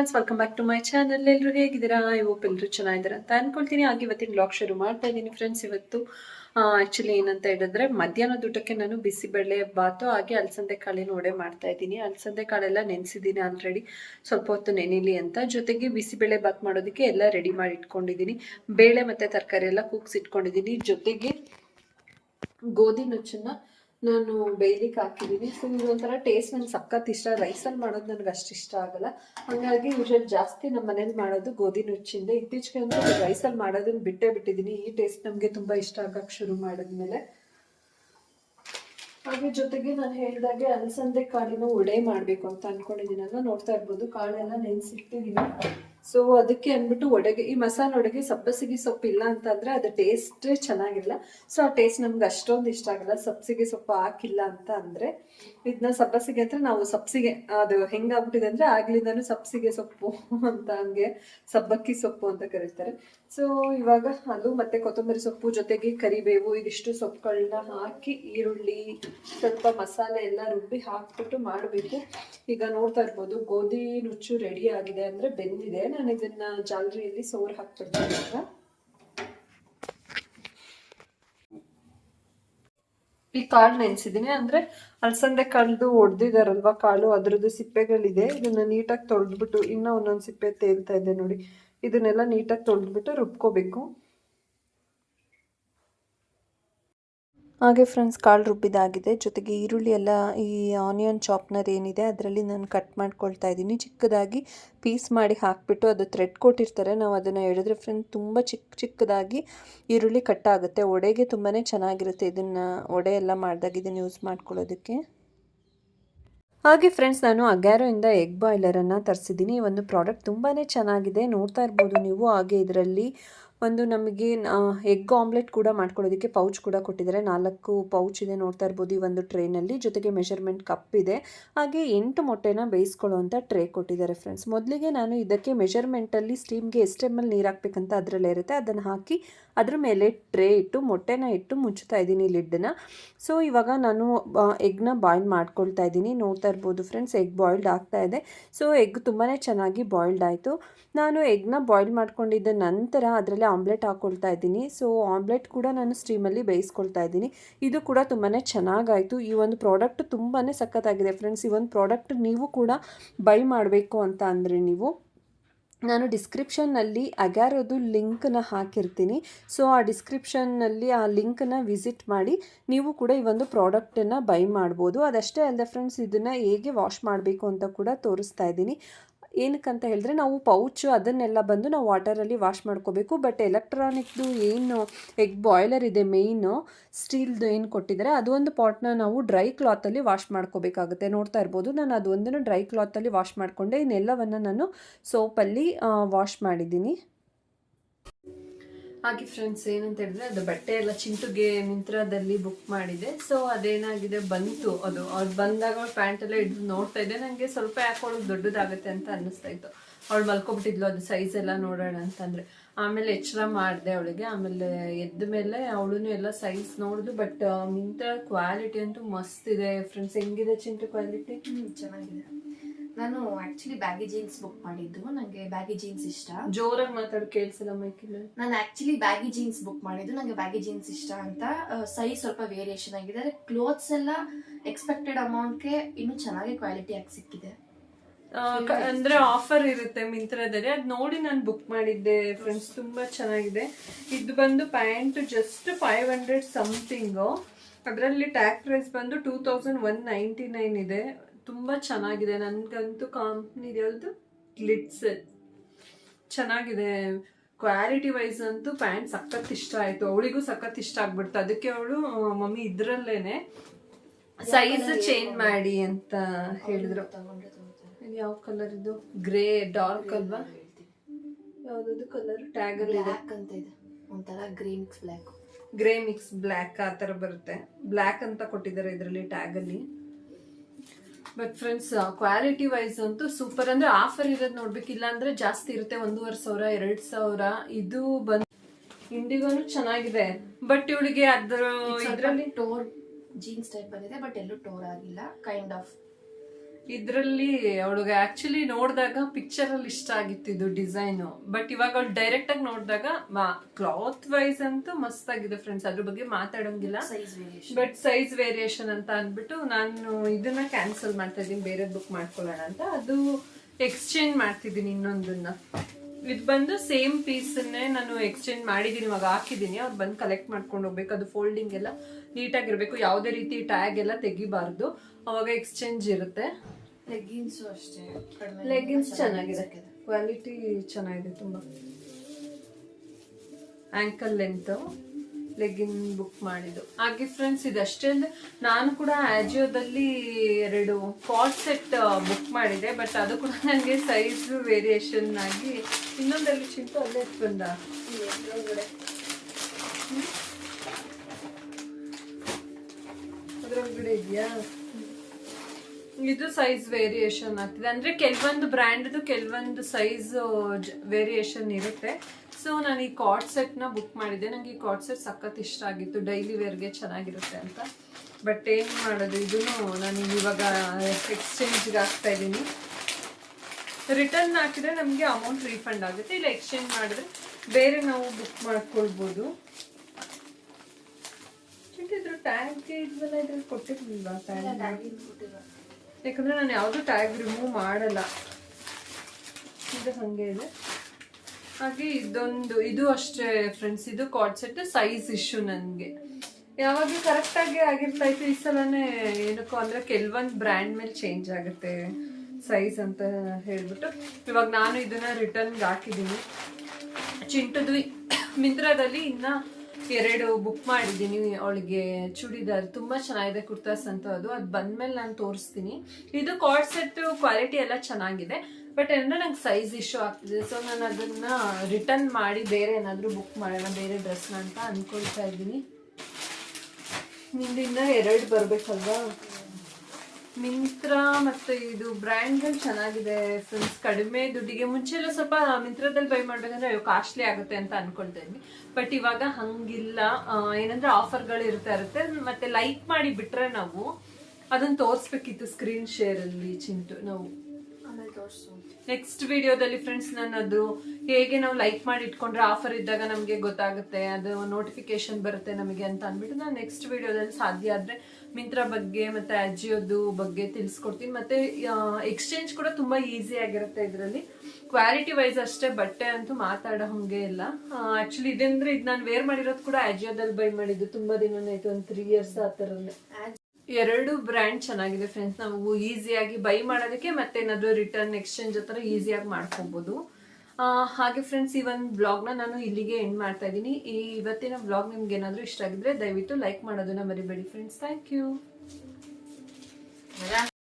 Friends welcome back to my channel ಎಲ್ಲರೂ ಹೇಗಿದ್ದೀರಾ? I ಎಲ್ಲರೂ ಚೆನ್ನಾಗಿದ್ದೀರಾ ಅಂತ ಅನ್ಕೊಳ್ತೀನಿ. ಹಾಗೆ ಇವತ್ತಿನ ಬ್ಲಾಗ್ ಶುರು ಮಾಡ್ತಾ ಇದ್ದೀನಿ ಫ್ರೆಂಡ್ಸ್ ಇವತ್ತು ಆ್ಯಕ್ಚುಲಿ ಏನಂತ ಹೇಳಿದ್ರೆ ಮಧ್ಯಾಹ್ನದ ಊಟಕ್ಕೆ ನಾನು ಬಿಸಿಬೇಳೆ ಬಾತು, ಹಾಗೆ ಅಲಸಂದೆ ಕಾಳಿನ ಒಡೆ ಮಾಡ್ತಾ ಇದ್ದೀನಿ. ಅಲಸಂದೆ ಕಾಳೆಲ್ಲ ನೆನೆಸಿದ್ದೀನಿ ಆಲ್ರೆಡಿ ಸ್ವಲ್ಪ ಹೊತ್ತು ನೆನೀಲಿ ಅಂತ. ಜೊತೆಗೆ ಬಿಸಿಬೇಳೆ ಬಾತ್ ಮಾಡೋದಕ್ಕೆ ಎಲ್ಲ ರೆಡಿ ಮಾಡಿ ಇಟ್ಕೊಂಡಿದ್ದೀನಿ. ಬೇಳೆ ಮತ್ತು ತರಕಾರಿ ಎಲ್ಲ ಕೂಗ್ಸಿಟ್ಕೊಂಡಿದ್ದೀನಿ. ಜೊತೆಗೆ ಗೋಧಿ ನುಚ್ಚನ್ನ ನಾನು ಬೇಯ್ಲಿಕ್ಕೆ ಹಾಕಿದ್ದೀನಿ. ಸೊ ಇದೊಂಥರ ಟೇಸ್ಟ್ ನನಗೆ ಸಖತ್ ಇಷ್ಟ. ರೈಸಲ್ಲಿ ಮಾಡೋದು ನನಗೆ ಅಷ್ಟು ಇಷ್ಟ ಆಗಲ್ಲ. ಹಾಗಾಗಿ ಯೂಶಲ್ ಜಾಸ್ತಿ ನಮ್ಮ ಮನೇಲಿ ಮಾಡೋದು ಗೋಧಿ ನುಚ್ಚಿಂದ. ಇತ್ತೀಚೆಗೆ ಅಂದ್ರೆ ರೈಸಲ್ಲಿ ಮಾಡೋದನ್ನ ಬಿಟ್ಟೇ ಬಿಟ್ಟಿದ್ದೀನಿ. ಈ ಟೇಸ್ಟ್ ನಮಗೆ ತುಂಬ ಇಷ್ಟ ಆಗಕ್ಕೆ ಶುರು ಮಾಡಿದ್ಮೇಲೆ. ಹಾಗೆ ಜೊತೆಗೆ ನಾನು ಹೇಳಿದಾಗೆ ಅಲಸಂದೆ ಕಾಳಿನ ಉಡೆ ಮಾಡಬೇಕು ಅಂತ ಅಂದ್ಕೊಂಡಿದ್ದೀನಲ್ಲ ನೋಡ್ತಾ ಇರ್ಬೋದು. ಕಾಳೆಲ್ಲ ನೆನೆಸಿಟ್ಟಿದ್ದೀನಿ ಸೊ ಅದಕ್ಕೆ ಅಂದ್ಬಿಟ್ಟು ಒಡಗೆ, ಈ ಮಸಾಲೆ ಒಡಗೆ ಸಬ್ಬಸಿಗೆ ಸೊಪ್ಪು ಇಲ್ಲ ಅಂತಂದ್ರೆ ಅದು ಟೇಸ್ಟ್ ಚೆನ್ನಾಗಿಲ್ಲ. ಸೊ ಆ ಟೇಸ್ಟ್ ನಮ್ಗೆ ಅಷ್ಟೊಂದು ಇಷ್ಟ ಆಗಲ್ಲ. ಸಬ್ಸಿಗೆ ಸೊಪ್ಪು ಹಾಕಿಲ್ಲ ಅಂತ ಅಂದ್ರೆ ಇದನ್ನ ಸಬ್ಬಸಿಗೆ ಅಂದ್ರೆ ನಾವು ಸಬ್ಸಿಗೆ ಅದು ಹೆಂಗಾಗ್ಬಿಟ್ಟಿದೆ ಅಂದ್ರೆ ಆಗ್ಲಿಂದಾನು ಸಬ್ಸಿಗೆ ಸೊಪ್ಪು ಅಂತ ಹಂಗೆ ಸಬ್ಬಕ್ಕಿ ಸೊಪ್ಪು ಅಂತ ಕರೀತಾರೆ. ಸೊ ಇವಾಗ ಅದು ಮತ್ತೆ ಕೊತ್ತಂಬರಿ ಸೊಪ್ಪು ಜೊತೆಗೆ ಕರಿಬೇವು, ಇದಿಷ್ಟು ಸೊಪ್ಪುಗಳನ್ನ ಹಾಕಿ ಈರುಳ್ಳಿ, ಸ್ವಲ್ಪ ಮಸಾಲೆ ಎಲ್ಲ ರುಬ್ಬಿ ಹಾಕ್ಬಿಟ್ಟು ಮಾಡಬೇಕು. ಈಗ ನೋಡ್ತಾ ಇರ್ಬೋದು, ಗೋಧಿ ನುಚ್ಚು ರೆಡಿ ಆಗಿದೆ ಅಂದ್ರೆ ಬೆಂದಿದೆ. ನಾನು ಇದನ್ನ ಜಾಲರಿಯಲ್ಲಿ ಸೋರ್ ಹಾಕ್ಬಿಡ್ತೀನಿ ಈಗ. ಈ ಕಾಳು ನೆನೆಸಿದ್ದೀನಿ ಅಂದ್ರೆ ಅಲಸಂದೆ ಕಾಳ್ದು ಒಡ್ದಿದಾರಲ್ವಾ ಕಾಳು, ಅದ್ರದ್ದು ಸಿಪ್ಪೆಗಳಿದೆ. ಇದನ್ನ ನೀಟಾಗಿ ತೊಳೆದ್ಬಿಟ್ಟು ಇನ್ನೂ ಒಂದೊಂದು ಸಿಪ್ಪೆ ತೇಲ್ತಾ ಇದೆ ನೋಡಿ. ಇದನ್ನೆಲ್ಲ ನೀಟಾಗಿ ತೊಳೆದ್ಬಿಟ್ಟು ರುಬ್ಕೋಬೇಕು. ಹಾಗೆ ಫ್ರೆಂಡ್ಸ್, ಕಾಳು ರುಬ್ಬಿದಾಗಿದೆ. ಜೊತೆಗೆ ಈರುಳ್ಳಿ ಎಲ್ಲ ಈ ಆನಿಯನ್ ಚಾಪ್ನರ್ ಏನಿದೆ ಅದರಲ್ಲಿ ನಾನು ಕಟ್ ಮಾಡ್ಕೊಳ್ತಾ ಇದ್ದೀನಿ. ಚಿಕ್ಕದಾಗಿ ಪೀಸ್ ಮಾಡಿ ಹಾಕಿಬಿಟ್ಟು ಅದು ಥ್ರೆಡ್ ಕೊಟ್ಟಿರ್ತಾರೆ ನಾವು ಅದನ್ನು ಹೇಳಿದ್ರೆ ಫ್ರೆಂಡ್ ತುಂಬ ಚಿಕ್ಕ ಚಿಕ್ಕದಾಗಿ ಈರುಳ್ಳಿ ಕಟ್ ಆಗುತ್ತೆ. ಒಡೆಗೆ ತುಂಬಾ ಚೆನ್ನಾಗಿರುತ್ತೆ ಇದನ್ನು, ಒಡೆ ಎಲ್ಲ ಮಾಡಿದಾಗ ಇದನ್ನು ಯೂಸ್ ಮಾಡ್ಕೊಳ್ಳೋದಕ್ಕೆ. ಹಾಗೆ ಫ್ರೆಂಡ್ಸ್ ನಾನು ಅಗ್ಯಾರೋಯಿಂದ ಎಗ್ ಬಾಯ್ಲರನ್ನು ತರಿಸಿದ್ದೀನಿ. ಈ ಒಂದು ಪ್ರಾಡಕ್ಟ್ ತುಂಬಾ ಚೆನ್ನಾಗಿದೆ. ನೋಡ್ತಾ ಇರ್ಬೋದು ನೀವು ಹಾಗೆ ಇದರಲ್ಲಿ ಒಂದು ನಮಗೆ ಎಗ್ ಆಮ್ಲೆಟ್ ಕೂಡ ಮಾಡ್ಕೊಳ್ಳೋದಕ್ಕೆ ಪೌಚ್ ಕೂಡ ಕೊಟ್ಟಿದ್ದಾರೆ. ನಾಲ್ಕು ಪೌಚ್ ಇದೆ ನೋಡ್ತಾ ಇರ್ಬೋದು ಈ ಒಂದು ಟ್ರೇನಲ್ಲಿ ಜೊತೆಗೆ ಮೆಷರ್ಮೆಂಟ್ ಕಪ್ ಇದೆ. ಹಾಗೆ ಎಂಟು ಮೊಟ್ಟೆನ ಬೇಯಿಸ್ಕೊಳ್ಳೋವಂಥ ಟ್ರೇ ಕೊಟ್ಟಿದ್ದಾರೆ ಫ್ರೆಂಡ್ಸ್ ಮೊದಲಿಗೆ ನಾನು ಇದಕ್ಕೆ ಮೆಷರ್ಮೆಂಟಲ್ಲಿ ಸ್ಟೀಮ್ಗೆ ಎಷ್ಟು ಎಂ ಎಲ್ ನೀರು ಹಾಕ್ಬೇಕಂತ ಅದರಲ್ಲೇ ಇರುತ್ತೆ. ಅದನ್ನು ಹಾಕಿ ಅದ್ರ ಮೇಲೆ ಟ್ರೇ ಇಟ್ಟು, ಮೊಟ್ಟೆನ ಇಟ್ಟು ಮುಚ್ಚುತ್ತಾ ಇದ್ದೀನಿ ಲಿಡ್ಡನ್ನ ಸೊ ಇವಾಗ ನಾನು ಎಗ್ನ ಬಾಯ್ಲ್ ಮಾಡ್ಕೊಳ್ತಾ ಇದ್ದೀನಿ. ನೋಡ್ತಾ ಇರ್ಬೋದು ಫ್ರೆಂಡ್ಸ್ ಎಗ್ ಬಾಯ್ಲ್ಡ್ ಆಗ್ತಾ ಇದೆ. ಸೊ ಎಗ್ ತುಂಬಾ ಚೆನ್ನಾಗಿ ಬಾಯ್ಲ್ಡ್ ಆಯಿತು. ನಾನು ಎಗ್ನ ಬಾಯ್ಲ್ ಮಾಡ್ಕೊಂಡಿದ್ದ ನಂತರ ಅದರಲ್ಲಿ ಆಮ್ಲೆಟ್ ಹಾಕ್ಕೊಳ್ತಾ ಇದ್ದೀನಿ. ಸೊ ಆಮ್ಲೆಟ್ ಕೂಡ ನಾನು ಸ್ಟೀಮಲ್ಲಿ ಬೇಯಿಸ್ಕೊಳ್ತಾ ಇದ್ದೀನಿ. ಇದು ಕೂಡ ತುಂಬಾ ಚೆನ್ನಾಗಾಯಿತು. ಈ ಒಂದು ಪ್ರಾಡಕ್ಟ್ ತುಂಬಾ ಸಖತ್ತಾಗಿದೆ ಫ್ರೆಂಡ್ಸ್ ಈ ಒಂದು ಪ್ರಾಡಕ್ಟ್ ನೀವು ಕೂಡ ಬೈ ಮಾಡಬೇಕು ಅಂತ ಅಂದರೆ ನೀವು, ನಾನು ಡಿಸ್ಕ್ರಿಪ್ಷನ್ನಲ್ಲಿ ಅಗ್ಯಾರೋದು ಲಿಂಕನ್ನ ಹಾಕಿರ್ತೀನಿ. ಸೊ ಆ ಡಿಸ್ಕ್ರಿಪ್ಷನ್ನಲ್ಲಿ ಆ ಲಿಂಕನ್ನು ವಿಸಿಟ್ ಮಾಡಿ ನೀವು ಕೂಡ ಈ ಒಂದು ಪ್ರಾಡಕ್ಟನ್ನು ಬೈ ಮಾಡ್ಬೋದು. ಅದಷ್ಟೇ ಅಲ್ಲದೆ ಫ್ರೆಂಡ್ಸ್ ಇದನ್ನು ಹೇಗೆ ವಾಶ್ ಮಾಡಬೇಕು ಅಂತ ಕೂಡ ತೋರಿಸ್ತಾ ಇದ್ದೀನಿ. ಏನಕ್ಕಂತ ಹೇಳಿದ್ರೆ ನಾವು ಪೌಚು ಅದನ್ನೆಲ್ಲ ಬಂದು ನಾವು ವಾಟರಲ್ಲಿ ವಾಶ್ ಮಾಡ್ಕೋಬೇಕು. ಬಟ್ ಎಲೆಕ್ಟ್ರಾನಿಕ್ದು ಏನು ಎಗ್ ಬಾಯ್ಲರ್ ಇದೆ ಮೇಯ್ನು ಸ್ಟೀಲ್ದು ಏನು ಕೊಟ್ಟಿದ್ದಾರೆ, ಅದೊಂದು ಪಾಟ್ನ ನಾವು ಡ್ರೈ ಕ್ಲಾತಲ್ಲಿ ವಾಶ್ ಮಾಡ್ಕೋಬೇಕಾಗುತ್ತೆ. ನೋಡ್ತಾ ಇರ್ಬೋದು, ನಾನು ಅದೊಂದನ್ನು ಡ್ರೈ ಕ್ಲಾತಲ್ಲಿ ವಾಶ್ ಮಾಡಿಕೊಂಡೆ. ಇನ್ನೆಲ್ಲವನ್ನು ನಾನು ಸೋಪಲ್ಲಿ ವಾಶ್ ಮಾಡಿದ್ದೀನಿ. ಹಾಗೆ ಫ್ರೆಂಡ್ಸ್ ಏನಂತ ಹೇಳಿದ್ರೆ ಅದು ಬಟ್ಟೆ ಎಲ್ಲ ಚಿಂಟುಗೆ ಮಿಂತ್ರದಲ್ಲಿ ಬುಕ್ ಮಾಡಿದೆ. ಸೊ ಅದೇನಾಗಿದೆ, ಬಂತು ಅದು. ಅವ್ರು ಬಂದಾಗ ಪ್ಯಾಂಟ್ ಎಲ್ಲ ಹಿಡಿದು ನೋಡ್ತಾ ಇದ್ದೆ. ನನಗೆ ಸ್ವಲ್ಪ ಯಾಕೆ ದೊಡ್ಡದಾಗುತ್ತೆ ಅಂತ ಅನ್ನಿಸ್ತಾ ಇತ್ತು. ಅವಳು ಮಲ್ಕೊಬಿಟ್ಟಿದ್ಲು, ಅದು ಸೈಜ್ ಎಲ್ಲ ನೋಡೋಣ ಅಂತಂದ್ರೆ. ಆಮೇಲೆ ಎಚ್ಚರ ಮಾಡಿದೆ ಅವಳಿಗೆ. ಆಮೇಲೆ ಎದ್ದ ಮೇಲೆ ಅವಳು ಎಲ್ಲ ಸೈಜ್ ನೋಡಿದ್ಲು ಬಟ್ ಮಿಂತ್ರ ಕ್ವಾಲಿಟಿ ಅಂತೂ ಮಸ್ತ್ ಇದೆ. ಫ್ರೆಂಡ್ಸ್ ಹೆಂಗಿದೆ ಚಿಂಟು ಕ್ವಾಲಿಟಿ ಚೆನ್ನಾಗಿದೆ. ನಾನು ಆಕ್ಚುಲಿ ಬ್ಯಾಗಿ ಜೀನ್ಸ್ ಬುಕ್ ಮಾಡಿದ್ದು ನನಗೆ ಬ್ಯಾಗಿ ಜೀನ್ಸ್ ಇಷ್ಟ. ಜೋರಾಗಿ ಮಾತಾಡ್ ಕೇಳಿಸಲ್ಲ ಮೈಕಿಲ್ಲ ನಾನು ಆಕ್ಚುಲಿ ಬ್ಯಾಗಿ ಜೀನ್ಸ್ ಬುಕ್ ಮಾಡಿದ್ದು ನನಗೆ ಬ್ಯಾಗಿ ಜೀನ್ಸ್ ಇಷ್ಟ ಅಂತ ಸೈಜ್ ಸ್ವಲ್ಪ ವೇರಿಯೇಷನ್ ಆಗಿದೆ. ಕ್ಲೋತ್ಸ್ ಎಲ್ಲ ಎಕ್ಸ್ಪೆಕ್ಟೆಡ್ ಅಮೌಂಟ್ಗೆ ಇನ್ನೂ ಚೆನ್ನಾಗಿ ಕ್ವಾಲಿಟಿ ಆಗಿ ಸಿಕ್ಕಿದೆ. ಅಂದ್ರೆ ಆಫರ್ ಇರುತ್ತೆ ಮಿಂತ್ರದಲ್ಲಿ. ಅದ್ ನೋಡಿ ನಾನು ಬುಕ್ ಮಾಡಿದ್ದೆ ಫ್ರೆಂಡ್ಸ್ ತುಂಬಾ ಚೆನ್ನಾಗಿದೆ. ಇದು ಬಂದು pant just five hundred something ಅದರಲ್ಲಿ ಟ್ಯಾಕ್ ಪ್ರೈಸ್ ಬಂದು two thousand one ninety nine ಇದೆ. ತುಂಬಾ ಚೆನ್ನಾಗಿದೆ. ನನಗಂತೂ ಕಂಪ್ನಿ ಯಾವುದು? ಗ್ಲಿಟ್ಸ್ ಚೆನ್ನಾಗಿದೆ. ಕ್ವಾಲಿಟಿ ವೈಸ್ ಅಂತೂ ಪ್ಯಾಂಟ್ ಸಖತ್ ಇಷ್ಟ ಆಯ್ತು. ಅವಳಿಗೂ ಸಖತ್ ಇಷ್ಟ ಆಗ್ಬಿಡ್ತು. ಅದಕ್ಕೆ ಅವಳು ಮಮ್ಮಿ ಇದ್ರಲ್ಲೇನೆ ಸೈಜ್ ಚೇಂಜ್ ಮಾಡಿ ಅಂತ ಹೇಳಿದ್ರು. ಯಾವ ಕಲರ್ ಇದು? ಗ್ರೇ ಡಾರ್ಕ್ ಅಲ್ವಾ? ಯಾವ್ದು ಕಲರ್ ಟ್ಯಾಗ್ ಅಲ್ಲಿ ಅಂತ ಇದೆ. ಒಂಥರ green mix black grey mix black ಆ ತರ ಬರುತ್ತೆ. ಬ್ಲ್ಯಾಕ್ ಅಂತ ಕೊಟ್ಟಿದ್ದಾರೆ ಇದರಲ್ಲಿ ಟ್ಯಾಗ್ ಅಲ್ಲಿ. ಬಟ್ ಫ್ರೆಂಡ್ಸ್ ಕ್ವಾಲಿಟಿ ವೈಸ್ ಅಂತೂ ಸೂಪರ್ ಅಂದ್ರೆ ಆಫರ್ ಇರೋದು ನೋಡ್ಬೇಕಿಲ್ಲ ಅಂದ್ರೆ ಜಾಸ್ತಿ ಇರುತ್ತೆ ಒಂದೂವರೆ ಸಾವಿರ ಎರಡ್ ಸಾವಿರ. ಇದು ಬಂದ್ ಇಂಡಿಗೋನು ಚೆನ್ನಾಗಿದೆ. ಬಟ್ ಇವಳಿಗೆ ಅದರ ಇದರಲ್ಲಿ ಟೋರ್ ಜೀನ್ಸ್ ಟೈಪ್ ಬಂದಿದೆ ಬಟ್ ಎಲ್ಲೂ ಟೋರ್ ಆಗಿಲ್ಲ. ಕೈಂಡ್ ಆಫ್ ಇದ್ರಲ್ಲಿ ಅವಳಿಗೆ ಆಕ್ಚುಲಿ ನೋಡಿದಾಗ ಪಿಕ್ಚರ್ ಅಲ್ಲಿ ಇಷ್ಟ ಆಗಿತ್ತು ಇದು ಡಿಸೈನು ಬಟ್ ಇವಾಗ ಅವಳು ಡೈರೆಕ್ಟ್ ಆಗಿ ನೋಡಿದಾಗ ಕ್ಲಾತ್ ವೈಸ್ ಅಂತೂ ಮಸ್ತ್ ಆಗಿದೆ ಫ್ರೆಂಡ್ಸ್ ಅದ್ರ ಬಗ್ಗೆ ಮಾತಾಡೋಂಗಿಲ್ಲ. ಬಟ್ ಸೈಜ್ ವೇರಿಯೇಷನ್ ಅಂತ ಅಂದ್ಬಿಟ್ಟು ನಾನು ಇದನ್ನ ಕ್ಯಾನ್ಸಲ್ ಮಾಡ್ತಾ ಇದ್ದೀನಿ ಬೇರೆ ಬುಕ್ ಮಾಡ್ಕೊಳ್ಳೋಣ ಅಂತ. ಅದು ಎಕ್ಸ್ಚೇಂಜ್ ಮಾಡ್ತಿದ್ದೀನಿ ಇನ್ನೊಂದನ್ನ. ಇದು ಬಂದು ಸೇಮ್ ಪೀಸನ್ನೇ ನಾನು ಎಕ್ಸ್ಚೇಂಜ್ ಮಾಡಿದ್ದೀನಿ ಇವಾಗ ಹಾಕಿದ್ದೀನಿ ಅವ್ರು ಬಂದು ಕಲೆಕ್ಟ್ ಮಾಡ್ಕೊಂಡು ಹೋಗ್ಬೇಕು. ಅದು ಫೋಲ್ಡಿಂಗ್ ಎಲ್ಲ ನೀಟಾಗಿರಬೇಕು. ಯಾವುದೇ ರೀತಿ ಟ್ಯಾಗ್ ಎಲ್ಲ ತೆಗಿಬಾರ್ದು. ಅವಾಗ ಎಕ್ಸ್ಚೇಂಜ್ ಇರುತ್ತೆ. ಲೆಗ್ಗಿನ್ಸ್ ಅಷ್ಟೇ. ಲೆಗ್ಗಿನ್ಸ್ ಚೆನ್ನಾಗಿದೆ. ಕ್ವಾಲಿಟಿ ಚೆನ್ನಾಗಿದೆ ತುಂಬ. ಆಂಕಲ್ ಲೆಂತ್ ಲೆಗಿನ್ ಬುಕ್ ಮಾಡಿದ್ದು. ಹಾಗೆ ಫ್ರೆಂಡ್ಸ್ ಇದಷ್ಟೇ ಅಲ್ಲದೆ ನಾನು ಕೂಡ ಆಜಿಯೋದಲ್ಲಿ ಎರಡು ಕಾಟ್ ಸೆಟ್ ಬುಕ್ ಮಾಡಿದೆ. ಬಟ್ ಅದು ಕೂಡ ನನಗೆ ಸೈಜ್ ವೇರಿಯೇಷನ್ ಆಗಿ ಇನ್ನೊಂದಲ್ಲಿ ಚಿಂತು ಅಲ್ಲೇ ಬಂದ. ಅದ್ರೊಳಗಡೆ ಇದೆಯಾ? ಇದು ಸೈಜ್ ವೇರಿಯೇಷನ್ ಆಗ್ತಿದೆ. ಅಂದ್ರೆ ಕೆಲವೊಂದು ಬ್ರ್ಯಾಂಡ್ದು ಕೆಲವೊಂದು ಸೈಜ್ ವೇರಿಯೇಷನ್ ಇರುತ್ತೆ. ಸೊ ನಾನು ಈ ಕಾರ್ಡ್ ಸೆಟ್ನ ಬುಕ್ ಮಾಡಿದ್ದೆ. ನನಗೆ ಈ ಕಾರ್ಡ್ ಸೆಟ್ ಸಖತ್ ಇಷ್ಟ ಆಗಿತ್ತು. ಡೈಲಿ ವೇರ್ಗೆ ಚೆನ್ನಾಗಿರುತ್ತೆ ಅಂತ. ಬಟ್ ಏನು ಮಾಡೋದು? ಇದನ್ನು ನಾನು ಇವಾಗ ಎಕ್ಸ್ಚೇಂಜ್ಗೆ ಹಾಕ್ತಾ ಇದ್ದೀನಿ. ರಿಟರ್ನ್ ಹಾಕಿದ್ರೆ ನಮಗೆ ಅಮೌಂಟ್ ರೀಫಂಡ್ ಆಗುತ್ತೆ. ಇಲ್ಲ ಎಕ್ಸ್ಚೇಂಜ್ ಮಾಡಿದ್ರೆ ಬೇರೆ ನಾವು ಬುಕ್ ಮಾಡ್ಕೊಳ್ಬೋದು. ಇದ್ರ ಟ್ಯಾಗ್ ಇದೆಲ್ಲ ಇದ್ರಲ್ಲಿ ಕೊಟ್ಟಿರ್ಲಿಲ್ವಾ ಯಾಕಂದ್ರೆ ನಾನು ಯಾವುದು ಟ್ಯಾಗ್ ರಿಮೂವ್ ಮಾಡಲ್ಲ. ಇದು ಹಾಗೆ ಇದೆ. ಹಾಗೆ ಇದೊಂದು, ಇದು ಅಷ್ಟೇ ಫ್ರೆಂಡ್ಸ್ ಇದು ಕಾರ್ಡ್ ಸೆಟ್ ಸೈಜ್ ಇಶ್ಯೂ ನನಗೆ. ಯಾವಾಗ ಕರೆಕ್ಟಾಗಿ ಆಗಿರ್ತಾ ಇತ್ತು ಈ ಸಲನೇ. ಏನಕ್ಕೋ ಅಂದರೆ ಕೆಲವೊಂದು ಬ್ರ್ಯಾಂಡ್ ಮೇಲೆ ಚೇಂಜ್ ಆಗುತ್ತೆ ಸೈಜ್ ಅಂತ ಹೇಳಿಬಿಟ್ಟು. ಇವಾಗ ನಾನು ಇದನ್ನ ರಿಟರ್ನ್ಗೆ ಹಾಕಿದ್ದೀನಿ. ಚಿಂಟುದು ಮಿಂತ್ರದಲ್ಲಿ ಇನ್ನ ಎರಡು ಬುಕ್ ಮಾಡಿದ್ದೀನಿ ಅವಳಿಗೆ ಚೂಡಿದಾರ್. ತುಂಬಾ ಚೆನ್ನಾಗಿದೆ ಕುರ್ತಾಸ್ ಅಂತ ಅದು. ಅದು ಬಂದ್ಮೇಲೆ ನಾನು ತೋರಿಸ್ತೀನಿ. ಇದು ಕಾರ್ಡ್ ಸೆಟ್ ಕ್ವಾಲಿಟಿ ಎಲ್ಲ ಚೆನ್ನಾಗಿದೆ. ಬಟ್ ಏನಂದ್ರೆ ನಂಗೆ ಸೈಜ್ ಇಶ್ಯೂ ಆಗ್ತಿದೆ. ಸೊ ನಾನು ಅದನ್ನ ರಿಟರ್ನ್ ಮಾಡಿ ಬೇರೆ ಏನಾದರೂ ಬುಕ್ ಮಾಡೋಣ, ಬೇರೆ ಡ್ರೆಸ್ನ ಅಂತ ಅನ್ಕೊಳ್ತಾ ಇದ್ದೀನಿ. ನಿಂದಿನ್ನ ಎರಡು ಬರ್ಬೇಕಲ್ವಾ? ಮಿಂತ್ರ ಮತ್ತೆ ಇದು ಬ್ರ್ಯಾಂಡ್ಗಳು ಚೆನ್ನಾಗಿದೆ. ಫ್ರೆಂಡ್ಸ್ ಕಡಿಮೆ ದುಡ್ಡಿಗೆ ಮುಂಚೆ ಎಲ್ಲ ಸ್ವಲ್ಪ ಮಿಂತ್ರದಲ್ಲಿ ಬೈ ಮಾಡ್ಬೇಕಂದ್ರೆ, ಅಯ್ಯೋ ಕಾಸ್ಟ್ಲಿ ಆಗುತ್ತೆ ಅಂತ ಅನ್ಕೊಳ್ತಾ ಇದ್ವಿ. ಬಟ್ ಇವಾಗ ಹಂಗಿಲ್ಲ. ಏನಂದರೆ ಆಫರ್ಗಳು ಇರ್ತಾ ಇರುತ್ತೆ. ಮತ್ತೆ ಲೈಕ್ ಮಾಡಿ ಬಿಟ್ರೆ ನಾವು ಅದನ್ನು ತೋರಿಸ್ಬೇಕಿತ್ತು ಸ್ಕ್ರೀನ್ ಶೇರ್ ಅಲ್ಲಿ ಚಿಂಟು, ನಾವು. ಆಮೇಲೆ ತೋರಿಸು. ನೆಕ್ಸ್ಟ್ ವಿಡಿಯೋದಲ್ಲಿ ಫ್ರೆಂಡ್ಸ್ ನಾನು ಅದು ಹೇಗೆ ನಾವು ಲೈಕ್ ಮಾಡಿ ಇಟ್ಕೊಂಡ್ರೆ ಆಫರ್ ಇದ್ದಾಗ ನಮಗೆ ಗೊತ್ತಾಗುತ್ತೆ, ಅದು ನೋಟಿಫಿಕೇಶನ್ ಬರುತ್ತೆ ನಮಗೆ ಅಂತ ಅಂದ್ಬಿಟ್ಟು ನಾನು ನೆಕ್ಸ್ಟ್ ವಿಡಿಯೋದಲ್ಲಿ ಸಾಧ್ಯ ಆದರೆ ಮಿಂತ್ರ ಬಗ್ಗೆ ಮತ್ತು ಅಜಿಯೋದು ಬಗ್ಗೆ ತಿಳಿಸ್ಕೊಡ್ತೀನಿ. ಮತ್ತು ಎಕ್ಸ್ಚೇಂಜ್ ಕೂಡ ತುಂಬ ಈಸಿ ಆಗಿರುತ್ತೆ ಇದರಲ್ಲಿ. ಕ್ವಾಲಿಟಿ ವೈಸ್ ಅಷ್ಟೇ, ಬಟ್ಟೆ ಅಂತೂ ಮಾತಾಡೋ ಹಾಗೆ ಇಲ್ಲ. ಆ್ಯಕ್ಚುಲಿ ಇದಂದ್ರೆ ಇದು ನಾನು ವೇರ್ ಮಾಡಿರೋದು ಕೂಡ ಅಜಿಯೋದಲ್ಲಿ ಬೈ ಮಾಡಿದ್ದು ತುಂಬ ದಿನ ಆಯಿತು ಒಂದು ತ್ರೀ ಇಯರ್ಸ್ ಆ ಥರನೇ ಎರಡು ಬ್ರ್ಯಾಂಡ್ ಚೆನ್ನಾಗಿದೆ ಫ್ರೆಂಡ್ಸ್ ನಾವು ಈಸಿಯಾಗಿ ಬೈ ಮಾಡೋದಕ್ಕೆ ಮತ್ತೆ ಏನಾದರೂ ರಿಟರ್ನ್ ಎಕ್ಸ್ಚೇಂಜ್ ಹತ್ರ ಈಸಿಯಾಗಿ ಮಾಡ್ಕೊಬೋದು. ಆ, ಹಾಗೆ ಫ್ರೆಂಡ್ಸ್ ಈ ಒಂದು ಬ್ಲಾಗ್ನ ನಾನು ಇಲ್ಲಿಗೆ ಎಂಡ್ ಮಾಡ್ತಾ ಇದ್ದೀನಿ. ಈ ಇವತ್ತಿನ ಬ್ಲಾಗ್ ನಿಮ್ಗೆ ಏನಾದರೂ ಇಷ್ಟ ಆಗಿದ್ರೆ ದಯವಿಟ್ಟು ಲೈಕ್ ಮಾಡೋದನ್ನ ಮರಿಬೇಡಿ ಫ್ರೆಂಡ್ಸ್ ಥ್ಯಾಂಕ್ ಯು